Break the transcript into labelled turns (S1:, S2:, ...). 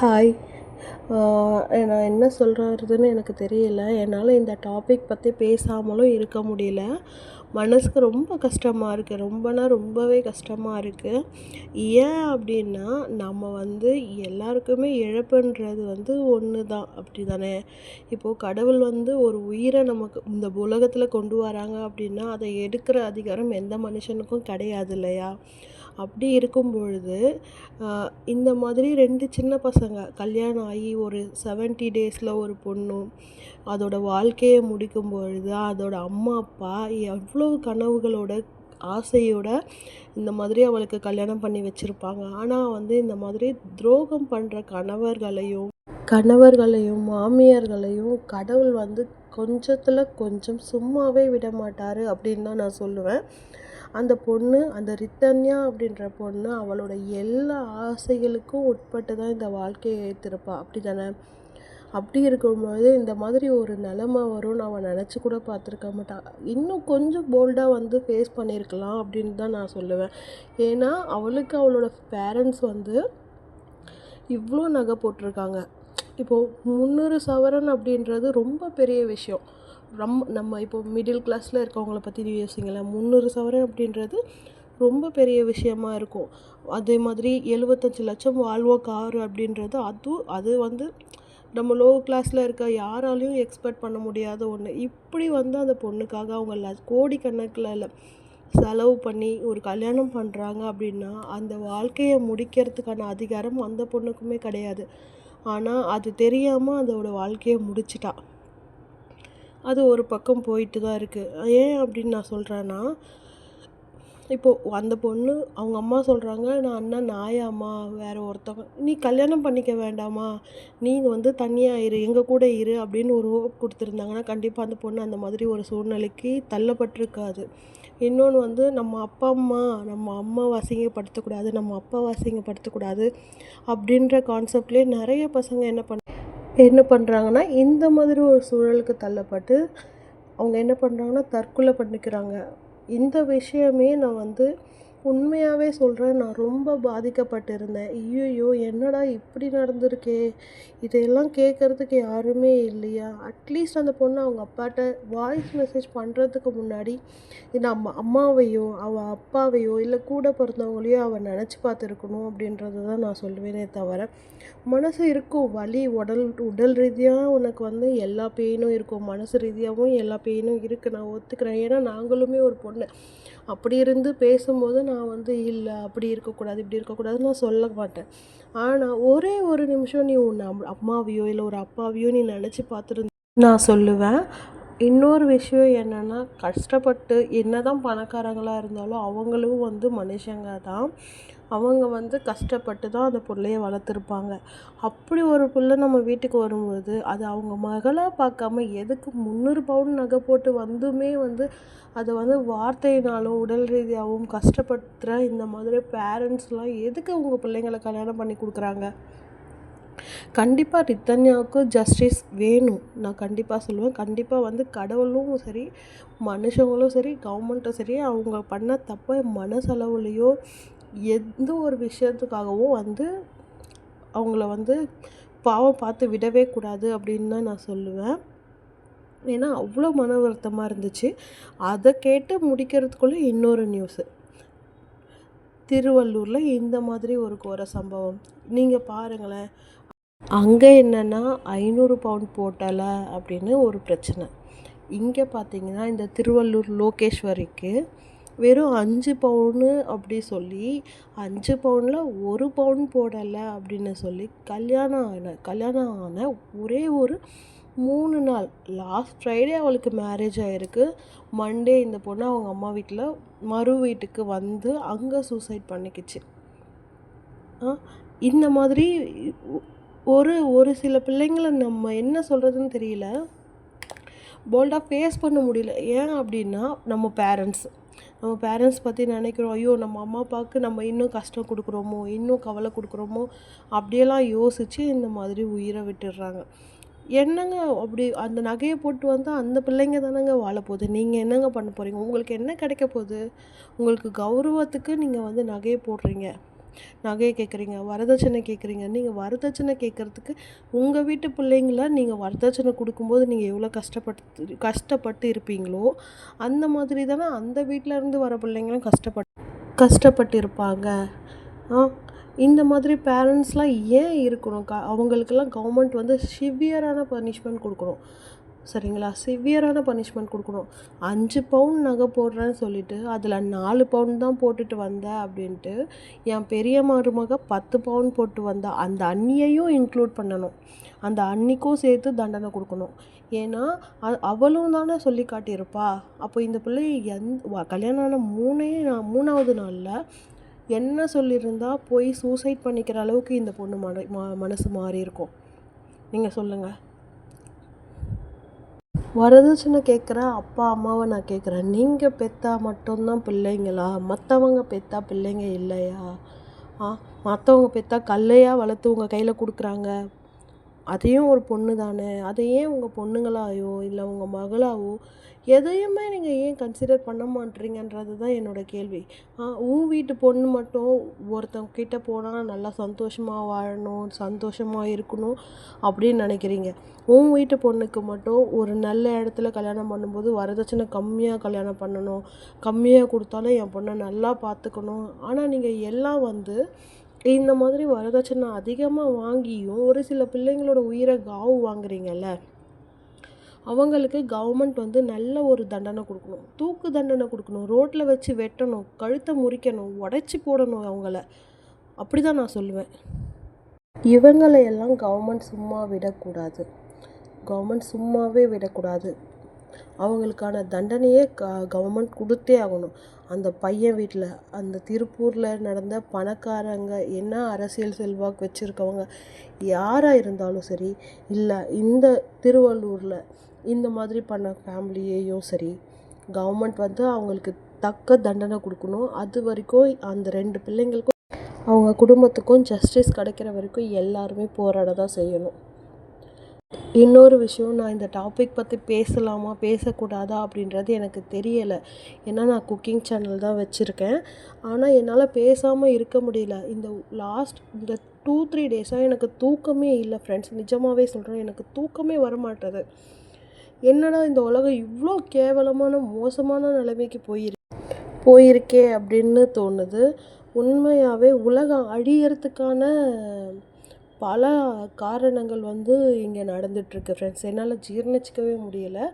S1: Hi நான் என்ன சொல்கிறதுன்னு எனக்கு தெரியல. என்னால் இந்த டாபிக் பற்றி பேசாமலும் இருக்க முடியல. மனதுக்கு ரொம்ப கஷ்டமாக இருக்குது ரொம்பனா ரொம்பவே கஷ்டமாக இருக்குது ஏன் அப்படின்னா நம்ம வந்து எல்லாருக்குமே இழப்புன்றது வந்து ஒன்று தான் அப்படி தானே இப்போது கடவுள் வந்து ஒரு உயிரை நமக்கு இந்த உலகத்தில் கொண்டு வராங்க அப்படின்னா அதை எடுக்கிற அதிகாரம் எந்த மனுஷனுக்கும் கிடையாது இல்லையா? அப்படி இருக்கும் பொழுது இந்த மாதிரி ரெண்டு சின்ன பசங்க கல்யாணம் ஆகி ஒரு செவன்ட்டி டேஸில் ஒரு பொண்ணும் அதோட வாழ்க்கையை முடிக்கும் பொழுது அதோட அம்மா அப்பா எவ்வளோ கனவுகளோட ஆசையோட இந்த மாதிரி அவளுக்கு கல்யாணம் பண்ணி வச்சுருப்பாங்க. ஆனால் வந்து இந்த மாதிரி துரோகம் பண்ணுற கணவர்களையும் கணவர்களையும் மாமியார்களையும் கடவுள் வந்து கொஞ்சத்தில் கொஞ்சம் சும்மாவே விட மாட்டார் அப்படின்னு தான் நான் சொல்லுவேன். அந்த பொண்ணு அந்த ரித்தன்யா அப்படின்ற பொண்ணு அவளோட எல்லா ஆசைகளுக்கும் உட்பட்டு தான் இந்த வாழ்க்கையை ஏற்றிருப்பா. அப்படி தானே அப்படி இருக்கும்போது இந்த மாதிரி ஒரு நிலமை வரும்னு அவன் நினச்சி கூட பார்த்துருக்க மாட்டான் இன்னும் கொஞ்சம் போல்டாக வந்து ஃபேஸ் பண்ணியிருக்கலாம் அப்படின்னு தான் நான் சொல்லுவேன். ஏன்னா அவளுக்கு அவளோட பேரண்ட்ஸ் வந்து இவ்வளோ நகை போட்டிருக்காங்க. இப்போது முந்நூறு சவரன் அப்படின்றது ரொம்ப பெரிய விஷயம். ரொம்ப நம்ம இப்போ மிடில் கிளாஸில் இருக்கவங்கள பற்றி யோசிங்களேன். முந்நூறு சவரன் அப்படின்றது ரொம்ப பெரிய விஷயமா இருக்கும். அதே மாதிரி எழுபத்தஞ்சி லட்சம் வால்வோ காரு அப்படின்றது அதுவும் அது வந்து நம்ம லோ கிளாஸில் இருக்க யாராலையும் எக்ஸ்பெக்ட் பண்ண முடியாத ஒன்று இப்படி வந்து அந்த பொண்ணுக்காக அவங்க ல கோடிக்கணக்கில் செலவு பண்ணி ஒரு கல்யாணம் பண்ணுறாங்க அப்படின்னா அந்த வாழ்க்கையை முடிக்கிறதுக்கான அதிகாரம் அந்த பொண்ணுக்குமே கிடையாது. ஆனால் அது தெரியாமல் அதோடய வாழ்க்கையை முடிச்சிட்டா. அது ஒரு பக்கம் போயிட்டு தான் இருக்குது ஏன் அப்படின்னு நான் சொல்கிறேன்னா இப்போது அந்த பொண்ணு அவங்க அம்மா சொல்கிறாங்க நான் அண்ணன் நாயாம்மா வேறு ஒருத்தவங்க நீ கல்யாணம் பண்ணிக்க வேண்டாமா? நீ வந்து தனியாக இரு எங்கள் கூட இரு அப்படின்னு ஒரு ஹோப் கொடுத்துருந்தாங்கன்னா கண்டிப்பாக அந்த பொண்ணு அந்த மாதிரி ஒரு சூழ்நிலைக்கு தள்ளப்பட்டிருக்காது. இன்னொன்று வந்து நம்ம அப்பா அம்மா நம்ம அம்மாவை அசிங்கப்படுத்தக்கூடாது நம்ம அப்பாவை அசிங்கப்படுத்தக்கூடாது அப்படின்ற கான்செப்ட்லேயே நிறைய பசங்க என்ன பண்ண என்ன பண்ணுறாங்கன்னா இந்த மாதிரி ஒரு சூழலுக்கு தள்ளப்பட்டு அவங்க என்ன பண்ணுறாங்கன்னா தற்கொலை பண்ணிக்கிறாங்க. இந்த விஷயமே நான் வந்து உண்மையாகவே சொல்கிறேன் நான் ரொம்ப பாதிக்கப்பட்டிருந்தேன். ஐயையோ என்னடா இப்படி நடந்திருக்கே? இதையெல்லாம் கேட்குறதுக்கு யாருமே இல்லையா? அட்லீஸ்ட் அந்த பொண்ணு அவங்க அப்பாட்ட வாய்ஸ் மெசேஜ் பண்ணுறதுக்கு முன்னாடி நம்ம அம்மாவையோ அவள் அப்பாவையோ இல்லை கூட பிறந்தவங்களையோ அவள் நினச்சி பார்த்துருக்கணும் அப்படின்றத தான் நான் சொல்லுவேனே தவிர மனசு இருக்கும். வலி உடல் உடல் ரீதியாக உனக்கு வந்து எல்லா பெயினும் இருக்கும். மனசு ரீதியாகவும் எல்லா பெயினும் இருக்குது நான் ஒத்துக்கிறேன். ஏன்னா நாங்களுமே ஒரு பொண்ணு. அப்படி இருந்து பேசும்போது நான் வந்து இல்லை அப்படி இருக்கக்கூடாது இப்படி இருக்கக்கூடாதுன்னு நான் சொல்ல மாட்டேன். ஆனால் ஒரே ஒரு நிமிஷம் நீ உன் அம்மாவையோ இல்லை ஒரு அப்பாவையோ நீ நினச்சி பார்த்துருந்து நான் சொல்லுவேன். இன்னொரு விஷயம் என்னென்னா கஷ்டப்பட்டு என்ன தான் பணக்காரங்களாக இருந்தாலும் அவங்களும் வந்து மனுஷங்க தான். அவங்க வந்து கஷ்டப்பட்டு தான் அந்த பிள்ளைய வளர்த்துருப்பாங்க. அப்படி ஒரு பிள்ளை நம்ம வீட்டுக்கு வரும்போது அது அவங்க மகளாக பார்க்காம எதுக்கு முந்நூறு பவுன் நகை போட்டு வந்துமே வந்து அதை வந்து வார்த்தையினாலும் உடல் ரீதியாகவும் கஷ்டப்படுத்துகிற இந்த மாதிரி பேரண்ட்ஸ்லாம் எதுக்கு அவங்க பிள்ளைங்களை கல்யாணம் பண்ணி கொடுக்குறாங்க? கண்டிப்பாக ரித்தன்யாவுக்கு ஜஸ்டிஸ் வேணும். நான் கண்டிப்பாக சொல்லுவேன். கண்டிப்பாக வந்து கடவுளும் சரி மனுஷங்களும் சரி கவர்மெண்ட்டும் சரி அவங்க பண்ண தப்பை மனசளவுலேயோ எந்த ஒரு விஷயத்துக்காகவும் வந்து அவங்கள வந்து பாவம் பார்த்து விடவே கூடாது அப்படின்னு தான் நான் சொல்லுவேன். ஏன்னா அவ்வளோ மன வருத்தமாக இருந்துச்சு. அதை கேட்டு முடிக்கிறதுக்குள்ளே இன்னொரு நியூஸு திருவள்ளூரில் இந்த மாதிரி ஒரு கோர சம்பவம். நீங்கள் பாருங்களேன். அங்கே என்னென்னா ஐநூறு பவுண்ட் போட்டலை அப்படின்னு ஒரு பிரச்சனை. இங்கே பார்த்தீங்கன்னா இந்த திருவள்ளூர் லோகேஸ்வரிக்கு வெறும் அஞ்சு பவுனு அப்படி சொல்லி அஞ்சு பவுனில் ஒரு பவுன் போடலை அப்படின்னு சொல்லி கல்யாணம் ஆன கல்யாணம் ஆன ஒரே ஒரு மூணு நாள் லாஸ்ட் ஃப்ரைடே அவளுக்கு மேரேஜ் ஆகிருக்கு மண்டே இந்த பொண்ணு அவங்க அம்மா வீட்டில் மறு வீட்டுக்கு வந்து அங்கே சூசைட் பண்ணிக்கிச்சு. இந்த மாதிரி ஒரு ஒரு சில பிள்ளைங்களை நம்ம என்ன சொல்கிறதுன்னு தெரியல. போல்டாக ஃபேஸ் பண்ண முடியல. ஏன் அப்படின்னா நம்ம பேரண்ட்ஸ் நம்ம பேரண்ட்ஸ் பற்றி நினைக்கிறோம். ஐயோ நம்ம அம்மா அப்பாவுக்கு நம்ம இன்னும் கஷ்டம் கொடுக்குறோமோ? இன்னும் கவலை கொடுக்குறோமோ? அப்படியெல்லாம் யோசித்து இந்த மாதிரி உயிரை விட்டுடுறாங்க. என்னங்க அப்படி அந்த நகையை போட்டு வந்தால் அந்த பிள்ளைங்க தானேங்க வாழ போகுது நீங்கள் என்னங்க பண்ண போகிறீங்க உங்களுக்கு என்ன கிடைக்க போகுது? உங்களுக்கு கௌரவத்துக்கு நீங்கள் வந்து நகையை போடுறீங்க. நகையை கேட்குறீங்க வரதட்சணை கேட்குறீங்க. நீங்கள் வரதட்சணை கேட்குறதுக்கு உங்கள் வீட்டு பிள்ளைங்கள நீங்கள் வரதட்சணை கொடுக்கும்போது நீங்கள் எவ்வளோ கஷ்டப்பட்டு கஷ்டப்பட்டு இருப்பீங்களோ அந்த மாதிரி தானே அந்த வீட்டில் இருந்து வர பிள்ளைங்களும் கஷ்டப்பட்டு கஷ்டப்பட்டு இருப்பாங்க. ஆ இந்த மாதிரி பேரண்ட்ஸ்லாம் ஏன் இருக்கணும்? க அவங்களுக்கெல்லாம் கவர்மெண்ட் வந்து சிவியரான பனிஷ்மெண்ட் கொடுக்கணும். சரிங்களா? சிவியரான பனிஷ்மெண்ட் கொடுக்கணும். அஞ்சு பவுன் நகை போடுறேன்னு சொல்லிட்டு அதில் நாலு பவுன் தான் போட்டுட்டு வந்தேன் அப்படின்ட்டு என் பெரிய மருமக பத்து பவுன் போட்டு வந்தா அந்த அண்ணியையும் இன்க்ளூட் பண்ணணும். அந்த அன்னிக்கும் சேர்த்து தண்டனை கொடுக்கணும். ஏன்னா அவளும் தானே சொல்லி காட்டியிருப்பா. அப்போ இந்த பிள்ளை எந் கல்யாணம் ஆன மூணே நான் மூணாவது நாளில் என்ன சொல்லியிருந்தா போய் சூசைட் பண்ணிக்கிற அளவுக்கு இந்த பொண்ணு மன மனசு மாறி இருக்கும் நீங்கள் சொல்லுங்கள் வரதட்சணை கேட்குற அப்பா அம்மாவை நான் கேட்குறேன் நீங்கள் பெற்றா மட்டும்தான் பிள்ளைங்களா? மற்றவங்க பெற்றா பிள்ளைங்க இல்லையா? ஆ மற்றவங்க பெற்றா கல்லையா வளர்த்து உங்கள் கையில் கொடுக்குறாங்க. அதையும் ஒரு பொண்ணு தானே? அதை ஏன் உங்கள் பொண்ணுங்களாயோ இல்லை உங்கள் மகளாவோ எதையுமே நீங்கள் ஏன் கன்சிடர் பண்ண மாட்டீங்கன்றது தான் என்னோட கேள்வி. ஆ உன் வீட்டு பொண்ணு மட்டும் ஒருத்தவங்க கிட்டே போனால் நல்லா சந்தோஷமாக வாழணும் சந்தோஷமாக இருக்கணும் அப்படின்னு நினைக்கிறீங்க. உன் வீட்டு பொண்ணுக்கு மட்டும் ஒரு நல்ல இடத்துல கல்யாணம் பண்ணும்போது வரதட்சணை கம்மியாக கல்யாணம் பண்ணணும். கம்மியாக கொடுத்தாலும் என் பொண்ணை நல்லா பார்த்துக்கணும். ஆனால் நீங்கள் எல்லாம் வந்து இந்த மாதிரி வரதட்சணை அதிகமாக வாங்கியும் ஒரு சில பிள்ளைங்களோட உயிரை காவு வாங்குறீங்கல்ல அவங்களுக்கு கவர்மெண்ட் வந்து நல்ல ஒரு தண்டனை கொடுக்கணும். தூக்கு தண்டனை கொடுக்கணும். ரோட்டில் வச்சு வெட்டணும் கழுத்தை முறிக்கணும் உடைச்சி போடணும் அவங்கள. அப்படி தான் நான் சொல்லுவேன். இவங்களையெல்லாம் கவர்மெண்ட் சும்மா விடக்கூடாது. கவர்மெண்ட் சும்மாவே விடக்கூடாது. அவங்களுக்கான தண்டனையே க கவர்மெண்ட் கொடுத்தே ஆகணும். அந்த பையன் வீட்டில் அந்த திருப்பூரில் நடந்த பணக்காரங்க என்ன அரசியல் செல்வாக்கு வச்சுருக்கவங்க யாராக இருந்தாலும் சரி இல்லை இந்த திருவள்ளூரில் இந்த மாதிரி பண்ண ஃபேமிலியையும் சரி கவர்மெண்ட் வந்து அவங்களுக்கு தக்க தண்டனை கொடுக்கணும். அது வரைக்கும் அந்த ரெண்டு பிள்ளைங்களுக்கும் அவங்க குடும்பத்துக்கும் ஜஸ்டிஸ் கிடைக்கிற வரைக்கும் எல்லாருமே போராட தான் செய்யணும். இன்னொரு விஷயம் நான் இந்த டாபிக் பற்றி பேசலாமா பேசக்கூடாதா அப்படின்றது எனக்கு தெரியலை. ஏன்னா நான் குக்கிங் சேனல் தான் வச்சுருக்கேன். ஆனால் என்னால் பேசாமல் இருக்க முடியல. இந்த லாஸ்ட் இந்த டூ த்ரீ டேஸாக எனக்கு தூக்கமே இல்லை ஃப்ரெண்ட்ஸ் நிஜமாகவே சொல்கிறேன் எனக்கு தூக்கமே வரமாட்டது. என்னடா இந்த உலகம் இவ்வளோ கேவலமான மோசமான நிலைமைக்கு போயிரு போயிருக்கே அப்படின்னு தோணுது. உண்மையாகவே உலகம் அழியறதுக்கான பல காரணங்கள் வந்து இங்கே நடந்துகிட்ருக்கு ஃப்ரெண்ட்ஸ் என்னால் ஜீர்ணிச்சிக்கவே முடியலை.